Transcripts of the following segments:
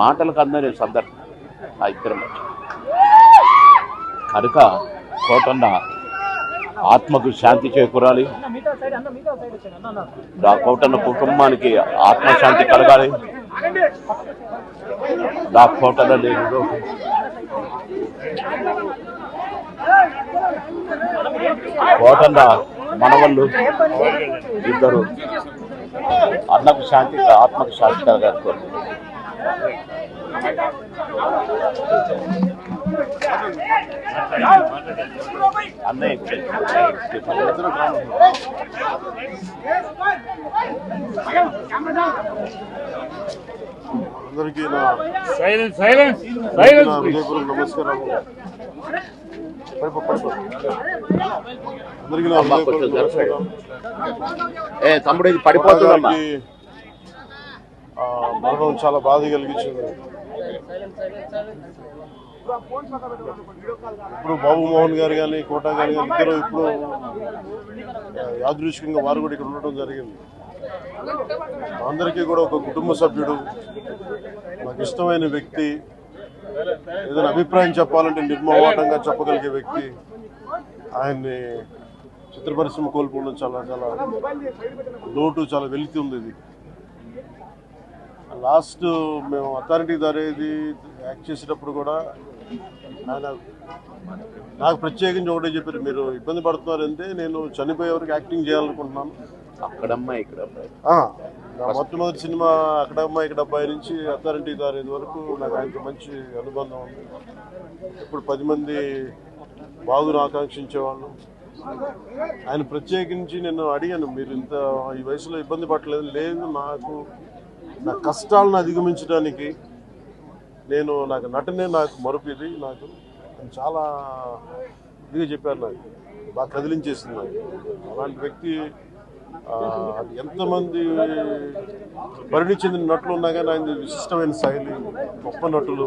మాటలకు అందరి సందర్భం. ఆ ఇద్దరం కనుక కోటన్న ఆత్మకు శాంతి చేకూరాలి. ఆ కోటన్న కుటుంబానికి ఆత్మశాంతి కలగాలి. నా కోటన్న లేని కోటన్న మనవళ్ళు ఇద్దరు అన్నకు శాంతి ఆత్మకు శాంతి కలగాలి. అందరికీ సైలెన్స్ హృదయపూర్వక అందరికీ ఏ తమ్ముడు ఇది పడిపోతుందమ్మా. మరణం చాలా బాధ కలిగించింది. ఇప్పుడు బాబు మోహన్ గారు కానీ కోటా గారు కానీ ఇద్దరు ఇప్పుడు యాదృష్కంగా వారు కూడా ఇక్కడ ఉండటం జరిగింది. అందరికీ కూడా ఒక కుటుంబ సభ్యుడు నాకు ఇష్టమైన వ్యక్తి ఏదైనా అభిప్రాయం చెప్పాలంటే నిర్మోహమాటంగా చెప్పగలిగే వ్యక్తి ఆయన్ని చిత్ర పరిశ్రమ కోల్పోవడం చాలా చాలా లోటు చాలా వెలితి ఉంది ఇది. లాస్ట్ మేము అథారిటీ దారేది యాక్ట్ చేసేటప్పుడు కూడా ఆయన నాకు ప్రత్యేకించి ఒకటే చెప్పారు మీరు ఇబ్బంది పడుతున్నారంటే నేను చనిపోయే వరకు యాక్టింగ్ చేయాలనుకుంటున్నాను. అక్కడమ్మా నా మొట్టమొదటి సినిమా అక్కడ అమ్మాయి ఇక్కడ అబ్బాయి నుంచి అథారిటీ దారేది వరకు నాకు ఆయనతో మంచి అనుబంధం ఉంది. ఇప్పుడు పది మంది బాగును ఆకాంక్షించేవాళ్ళు. ఆయన ప్రత్యేకించి నేను అడిగాను మీరు ఇంత ఈ వయసులో ఇబ్బంది పడలేదు లేదు నాకు నా కష్టాలను అధిగమించడానికి నేను నాకు నటనే నాకు మరుపు నాకు చాలా ఇదిగా చెప్పారు నాకు. బాగా కదిలించేసింది నాకు. అలాంటి వ్యక్తి ఎంతమంది పరిణి చెందిన నటులు ఉన్నా కానీ ఆయన విశిష్టమైన శైలి గొప్ప నటులు.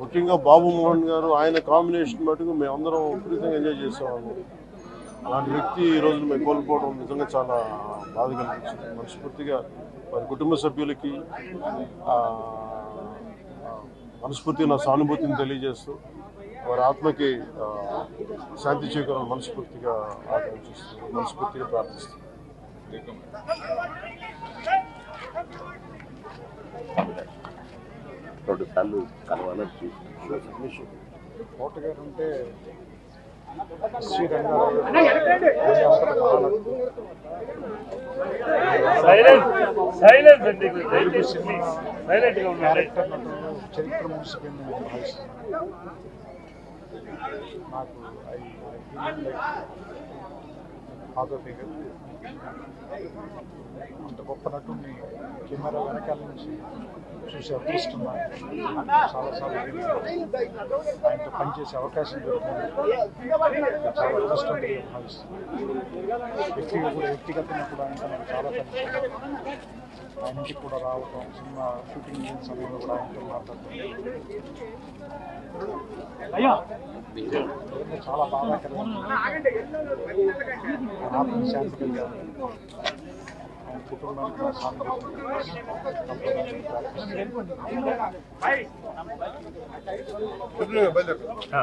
ముఖ్యంగా బాబు మోహన్ గారు ఆయన కాంబినేషన్ మటుకు మేమందరం విపరీతంగా ఎంజాయ్ చేసేవాళ్ళం. అలాంటి వ్యక్తి ఈ రోజు మేము కోల్పోవడం నిజంగా చాలా బాధ కలిగించింది మనస్ఫూర్తిగా వారి కుటుంబ సభ్యులకి మనస్ఫూర్తిగా నా సానుభూతిని తెలియజేస్తూ వారి ఆత్మకి శాంతి చేకూరాలని మనస్ఫూర్తిగా ఆకాంక్షిస్తూ మనస్ఫూర్తిగా ప్రార్థిస్తున్నాను. రెండు సార్లు కలవాలని చూసి అంటే క్యారెక్టర్ నటులు చరిత్ర మూసిపోయింది నేను భావిస్తున్నాను. నాకు ఫాదర్ ఫిగర్. అంత గొప్ప నటుడిని కెమెరా వెనకాల నుంచి చూసే అదృష్టం నాకు. చాలాసార్లు ఆయనతో పనిచేసే అవకాశం దొరికింది. చాలా అదృష్టం వ్యక్తిగా కూడా వ్యక్తిగతంగా కూడా ఆయనతో నాకు చాలా పని ఆయన ఇంటికి కూడా రావటం సినిమా షూటింగ్ సమయంలో కూడా ఆయనతో ఇవన్నీ చాలా బాధాకరంగా ఆత్మ శాంతి కలిగాను ఆయన కుటుంబానికి నా